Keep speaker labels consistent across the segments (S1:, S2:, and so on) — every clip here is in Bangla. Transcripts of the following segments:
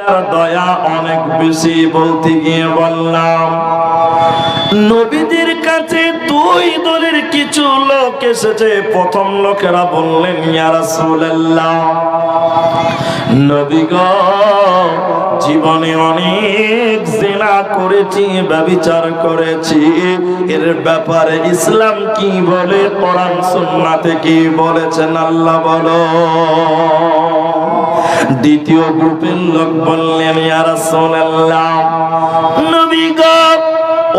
S1: আল্লাহর দয়া অনেক বেশি বলতে গিয়ে বললাম, নবীদের কাছে দুই দলের কিছু লোক এসেছে। প্রথম লোকেরা বললেন জীবনে অনেক জেনা করেছি ব্যভিচার করেছি। এর ব্যাপারে ইসলাম কি বলে, কোরআন, সুন্নাতে কি বলেছেন আল্লাহ বলো। দ্বিতীয় গ্রুপের লোক বললেন ইয়া রাসূলুল্লাহ নবী গো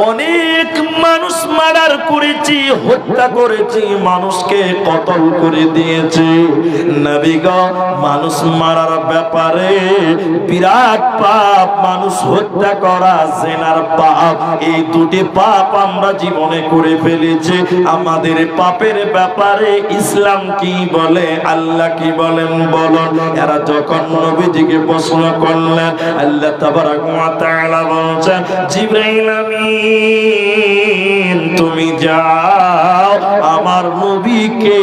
S1: অনেক মানুষ মার্ডার করেছি, হত্যা করেছি, মানুষকে কতল করে দিয়েছি। নবী গো, মানুষ মারার ব্যাপারে বিরাট পাপ, মানুষ হত্যা করা জেনার পাপ। এই দুটি পাপ আমরা জীবনে করে ফেলেছি। আমাদের পাপের ব্যাপারে ইসলাম কি বলে, আল্লাহ কি বলেন বলুন। এরা যখন নবীজিকে প্রশ্ন করলেন, আল্লাহ তাবারাক ওয়া তাআলা বলছেন, জিবরাইল আমিন তুমি যাও। আমার নবীকে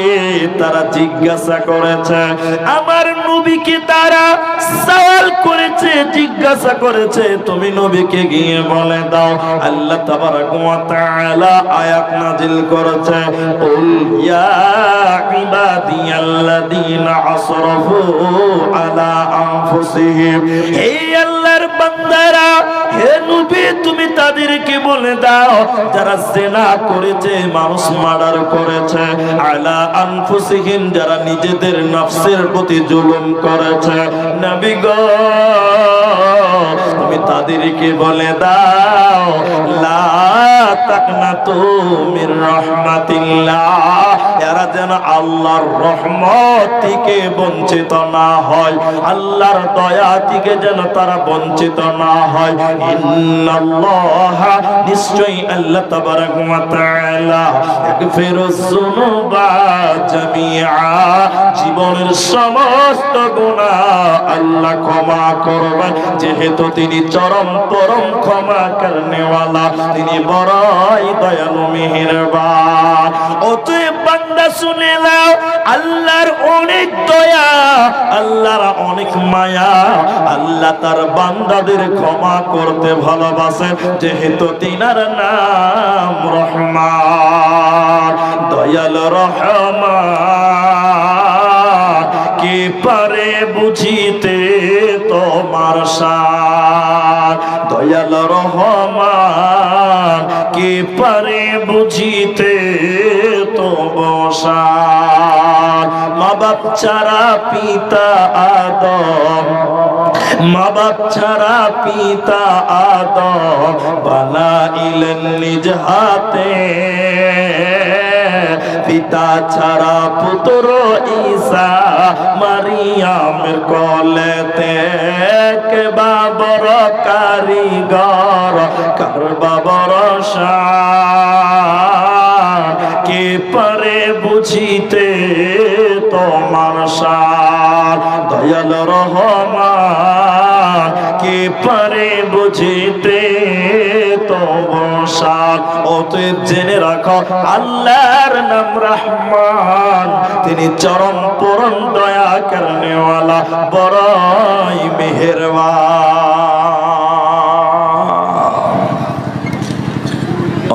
S1: তারা জিজ্ঞাসা করেছে। আমার নবীকে তারা সওয়াল করেছে, জিজ্ঞাসা করেছে। তুমি নবীকে গিয়ে বলে দাও। আল্লাহ তাবারাক ওয়া তাআলা আয়াত নাজিল করেছে। কুল ইয়া ইবাদিয়াল্লাযীনা আসরাফু আলা আনফুসিহিম। হে আল্লাহর বান্দারা, হে নবী, তুমি তাদেরকে বলে দাও, যারা জেনা করেছে, মানুষ মার্ডার করেছে, আলা আনফুসিহিম, যারা নিজেদের নফসের প্রতি জুলুম করেছে। নবী গো তাদেরকে বলে দাও, লা তাকনাতু মির রাহমাতিল্লাহ। এরা যেন আল্লাহর রহমত থেকে বঞ্চিত না হয়, আল্লাহর দয়া থেকে যেন তারা বঞ্চিত না হয়। ইন্নাল্লাহ নিশ্চয়ই আল্লাহ তাবারাক ওয়া তাআলা ইয়াগফিরুজ যুনুবা জামিআ। জীবনের সমস্ত গুনাহ আল্লাহ ক্ষমা করবেন। যেহেতু তিনি চরম পরম পরম ক্ষমা করনেওয়ালা। তিনি বড়ই দয়ালু, মেহেরবান। অতএব বান্দা শুনে নাও, আল্লাহর অনেক দয়া, আল্লাহর অনেক মায়া, আল্লাহ তার বান্দাদের ক্ষমা করতে ভালোবাসেন, যেহেতু তিনার নাম রহমান। দয়াল রহমান, কে পারে বুঝিতে তোমার সার দয়াল রহমান, কে পারে বুঝিতে তোমার মা বাপ ছাড়া পিতা আদম, মা বাপ ছাড়া পিতা আদম, বানাইলেন নিজ হাতে পিতা ছাড়া পুত্র ঈসা মারিয়ামের কলেতে কে বাবর কারিগর, কার বাবর কে পারে বুঝিতে তোমার সার? দয়াল রহমান, কে পারে বুঝিতে জেনে রাখো, আল্লাহর নাম রহমান। তিনি চরম পরম দয়া করনেওয়ালা, বড়ই মেহেরবান।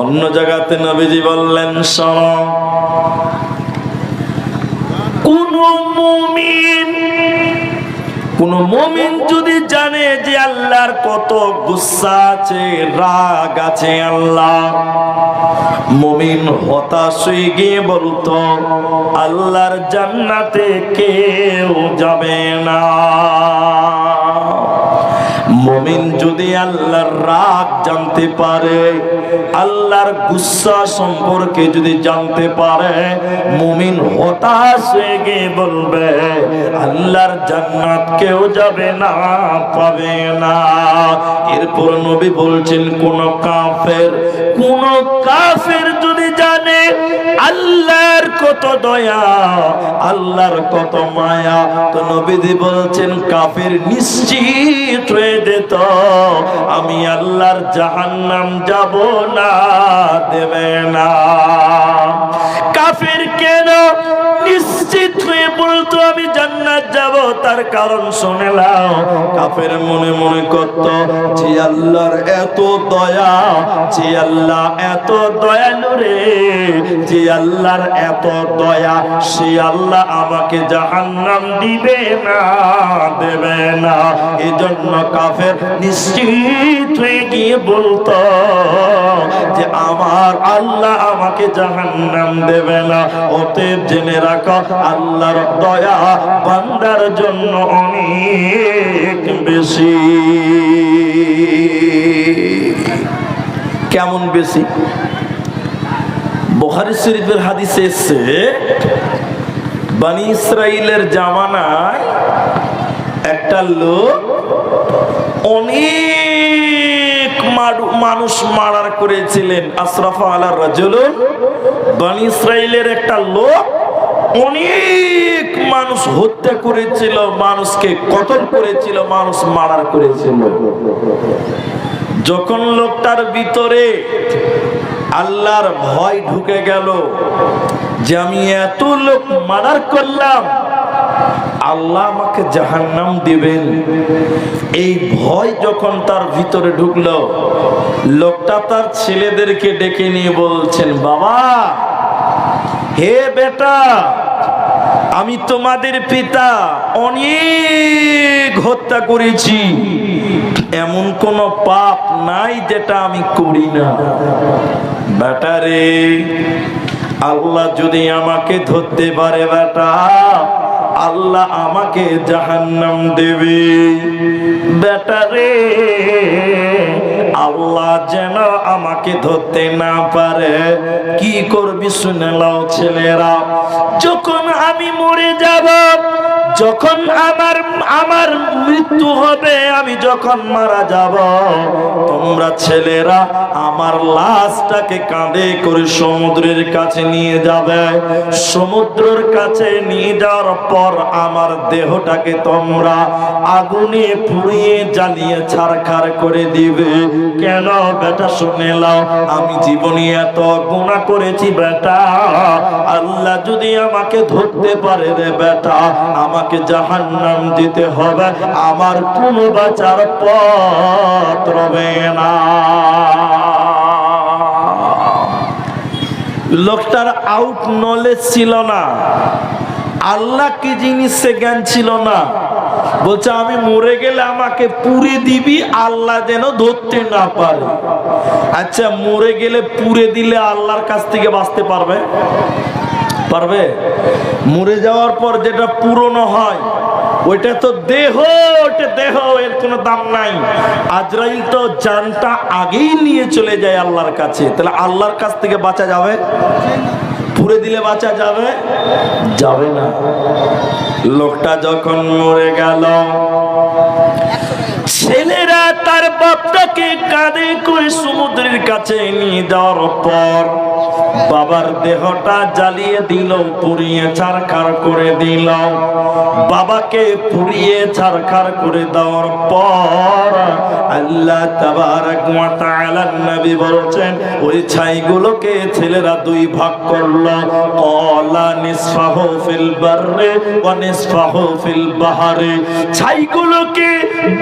S1: অন্য জায়গাতে নবীজি বললেন, শোনো, কোন মুমিন কোন মুমিন যদি জানে যে আল্লাহর কত গুসা আছে, রাগ আছে আল্লাহ মুমিন হতাশ হয়ে গিয়ে বলতো আল্লাহর জান্নাতে কেউ যাবে না। মমিন যদি আল্লাহর রাগ জানতে পারে, আল্লাহর গুসা সম্পর্কে যদি জানতে পারে, মমিন হতাশ হয়ে গিয়ে বলবে, আল্লাহর জান্নাত কেউ যাবে না, পাবে না। এরপর নবী বলছেন, কোন কাফের কোন কাফের যদি জানে, আল্লাহর কত দয়া, আল্লাহর কত মায়া, তো নবীদি বলছেন, কাফের নিশ্চিত হয়ে যেত আমি আল্লাহর জাহান্নাম যাব না দেবে না। কাফের কেন নিশ্চিত হয়ে বলতো, আমি জান্নাত যাব। তার কারণ শুনে নাও, কাফের মনে মনে করত, যে আল্লাহর এত দয়া, যে আল্লাহ এত দয়ালু রে, যে আল্লাহর এত দয়া, সে আল্লাহ আমাকে জাহান্নাম দিবে না, দেবে না। এজন্য কাফের নিশ্চিত হয়ে গিয়ে বলতো যে আমার আল্লাহ আমাকে জাহান্নাম দেবে না। অতএব জেনে রাখো, আল্লাহর দয়া বান্দার জন্য অনেক বেশি। কেমন বেশি? বুখারী শরীফের হাদিসে এসছে, বানি ইসরাইলের জামানায় একটা লোক অনেক মানুষ মারার করেছিলেন। আশরাফা আলা রাজুল বানি ইসরাইলের একটা লোক অনেক মানুষ হত্যা করেছিল, মানুষকে কতল করেছিল, মানুষ মারার করেছিল। যখন লোকটার ভিতরে আল্লাহর ভয় ঢুকে গেল যে আমি এত লোক মার্ডার করলাম আল্লাহ আমাকে জাহান্নাম দিবেন। এই ভয় যখন তার ভিতরে ঢুকলো, লোকটা তার ছেলেদেরকে ডেকে নিয়ে বলছেন, বাবা, হে বেটা, আমি তোমাদের পিতা অনেক হত্যা করেছি। এমন কোন পাপ নাই যেটা আমি করি না। বেটারে আল্লাহ যদি আমাকে ধরতে পারে বেটা আল্লাহ আমাকে জাহান্নাম দেবে। বেটারে আল্লাহ যেন আমাকে ধরতে না পারে। কি করবি শুনে লাও ছেলেরা। যখন আমি মরে যাব যখন আমার আমার মৃত্যু হবে, আমি যখন মারা যাব, তোমরা ছেলেরা আমার লাশটাকে কাঁধে করে সমুদ্রের কাছে নিয়ে যাবে। সমুদ্রের কাছে নিয়ে যাওয়ার পর আমার দেহটাকে তোমরা আগুনে পুড়িয়ে জ্বালিয়ে ছারখার করে দিবে। কেন বেটা শুনে নাও, আমি জীবনে এত গুণা করেছি বেটা। আল্লাহ যদি আমাকে ধরতে পারে রে বেটা আমাকে জাহান্নাম দিতে হবে। আমার কোনো বাঁচার পথ রবে লোকটার আউট নলেজ ছিল না। আল্লাহ কি জিনিস সে জ্ঞান ছিল না। বলছে, আমি মরে গেলে আমাকে পুড়ে দিবি, আল্লাহ যেন ধরতে না পারে। আচ্ছা মরে গেলে পুড়ে দিলে আল্লাহর কাছ থেকে বাঁচতে পারবে? পারবে? মরে যাওয়ার পর যেটা পুরনো হয়, ওইটা তো দেহ ওটা দেহ, এর কোনো দাম নাই। আজরাইল তো জানটা আগেই নিয়ে চলে যায় আল্লাহর কাছে। তাহলে আল্লাহর কাছ থেকে বাঁচা যাবে? পুড়ে দিলে বাঁচা যাবে? যাবে না। লোকটা যখন মরে গেল, ছেলেরা তার বাপটাকে কাঁধে করে সমুদ্রের কাছে নিয়ে যাওয়ার পর বাবার দেহটা জ্বালিয়ে দিল, পুড়িয়ে ছারখার করে দিল। বাবাকে পুড়িয়ে ছারখার করে দেওয়ার পর আল্লাহ নবী বলছেন, ওই ছাইগুলোকে ছেলেরা দুই ভাগ করল। নিসফাহু ফিল ফিল বাহরি। ছাইগুলোকে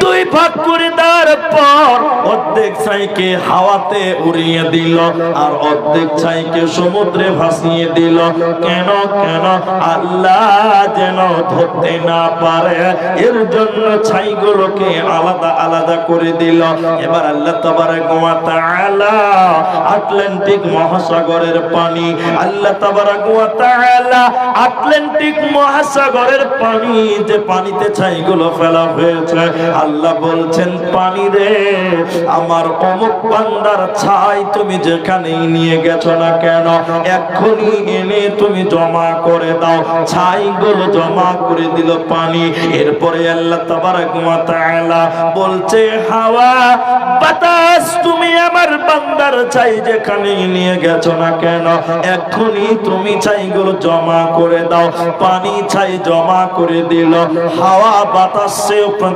S1: দুই ভাগ করে দেওয়ার পর অর্ধেক ছাইকে হাওয়াতে উড়িয়ে দিল, আর অর্ধেক ছাইকে সমুদ্রে ভাসিয়ে দিল। কেন কেন আল্লাহ যেন ধরতে না পারে, এর জন্য ছাইগুলোকে আলাদা আলাদা করে দিল। এবার আল্লাহ তাবারাক আটলান্টিক মহাসাগরের পানি, আল্লাহ তাবারাক আটলান্টিক মহাসাগরের পানি, যে পানিতে ছাইগুলো ফেলা হয়েছে। আল্লাহ বলছেন, পানি রে, আমার অমুক বান্দার ছাই তুমি যেখানেই নিয়ে গেছো না কেন? এক্ষুনি এনে তুমি জমা করে দাও। ছাইগুলো জমা করে দিল পানি। এরপরে আল্লাহ তাআলা বলছে, হাওয়া, বাতাস তুমি আমার বান্দার চাই যেখানে নিয়ে গেছো না কেন? এক্ষুনি তুমি চাইগুলো জমা করে দাও। পানি ছাই জমা করে দিল। হাওয়া, বাতাস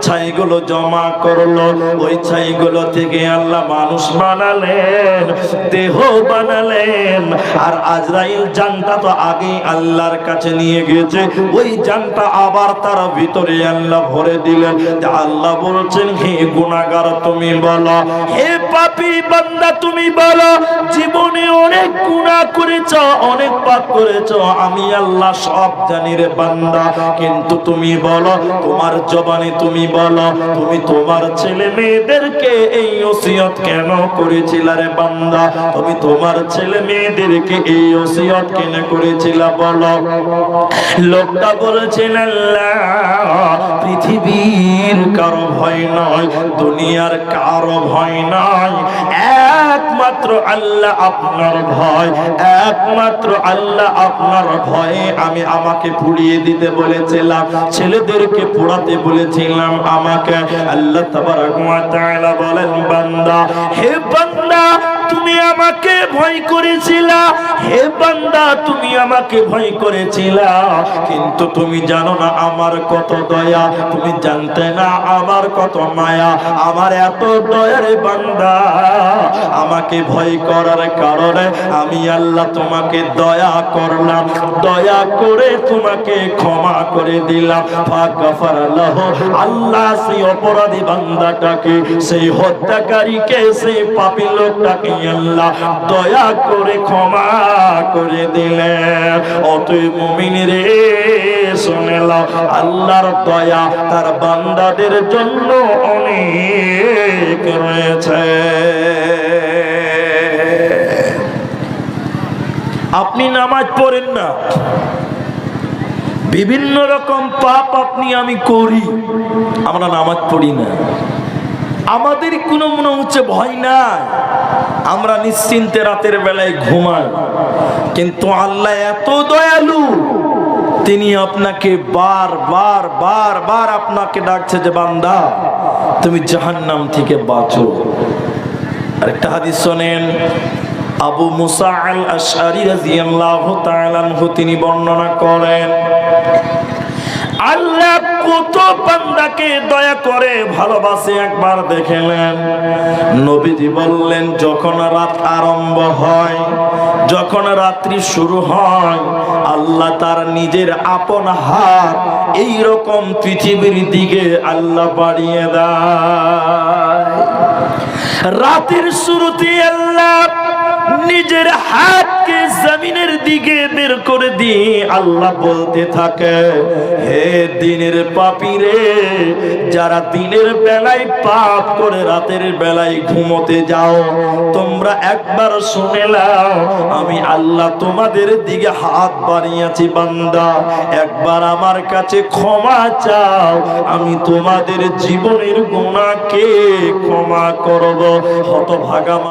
S1: ছাইগুলো জমা করল। ওই ছাইগুলো থেকে আল্লাহ মানুষ বানালেন, দেহ বানালেন আর আজরাইল জানটা তো আগেই আল্লাহর কাছে নিয়ে গেছে ওই জানটা আবার তার ভিতরে আল্লাহ ভরে দিলেন। আল্লাহ বলছেন, হে গুনাহগার, তুমি বলো, হে পাপী বান্দা, তুমি বলো, জীবনে অনেক গুনাহ করেছ, অনেক পাপ করেছ। আমি আল্লাহ সব জানি রে বান্দা। কিন্তু তুমি বলো, তোমার জবানে তুমি বলো, তুমি তোমার ছেলে মেয়েদেরকে এই ওসিয়ত কেন করেছিল রে বান্দা? তুমি তোমার ছেলে মেয়েদেরকে এই ওসিয়ত কেন করেছিল বলো? লোকটা বলেছেন, আল্লাহ, পৃথিবীর কারও ভয় নয়, দুনিয়ার কারও ভয় নয়। একমাত্র আল্লাহ আপনার ভয়, একমাত্র আল্লাহ আপনার ভয়ে আমি আমাকে পুড়িয়ে দিতে বলেছিলাম, ছেলেদেরকে পোড়াতে বলেছিলাম আমাকে। আল্লাহ তাবারাক ওয়া তাআলা বলেন, বান্দা, হে বান্দা তুমি আমাকে ভয় করেছিলা। হে বান্দা, তুমি আমাকে ভয় করেছিলা। কিন্তু তুমি জানো না আমার কত দয়া। তুমি জানতে না আমার কত মায়া। আমার এত দয়ারে বান্দা। আমাকে ভয় করার কারণে আমি আল্লাহ তোমাকে দয়া করলাম। দয়া করে তোমাকে ক্ষমা করে দিলাম। আল্লাহ সেই অপরাধী বান্দাটাকে, সেই হত্যাকারীকে, সেই পাপী লোকটাকে আল্লাহ, দয়া করে ক্ষমা করে দিলেন। মুমিন রে, শুনে আল্লাহর দয়া তার বান্দাদের জন্য অনেক রয়েছে। আপনি নামাজ পড়েন না। বিভিন্ন রকম পাপ আপনি, আমি করি। আমরা নামাজ পড়ি না। আমাদের কোনো মনে হচ্ছে ভয় নাই। আমরা নিশ্চিন্তে রাতের বেলায় ঘুমাই। কিন্তু আল্লাহ এত দয়ালু, তিনি আপনাকে বার বার বার বার আপনাকে ডাকছে যে, বান্দা, তুমি জাহান্নাম থেকে বাঁচো। আরেকটা হাদিস শোনেন, আবু মুসা আল আশআরি রাদিয়াল্লাহু তাআলা তিনি বর্ণনা করেন আল্লাহ কত বান্দাকে দয়া করে ভালোবাসে একবার দেখেলেন। নবীজি বললেন, যখন রাত আরম্ভ হয়, যখন রাত্রি শুরু হয়, আল্লাহ তার নিজের আপন হাত এই রকম পৃথিবীর দিকে আল্লাহ বাড়িয়ে দেয়। রাতের শুরুতে আল্লাহ নিজের হাতকে জমিনের দিকে বের করে দিয়ে আল্লাহ বলতে থাকে, হে দিনের পাপিরে, যারা দিনের বেলায় পাপ করে, রাতের বেলায় ঘুমোতে যাও, তোমরা একবার শুনে নাও, আমি আল্লাহ তোমাদের দিকে হাত বাড়িয়েছি, বান্দা। একবার আমার কাছে ক্ষমা চাও, আমি তোমাদের জীবনের গুণাকে ক্ষমা করব। হতভাগা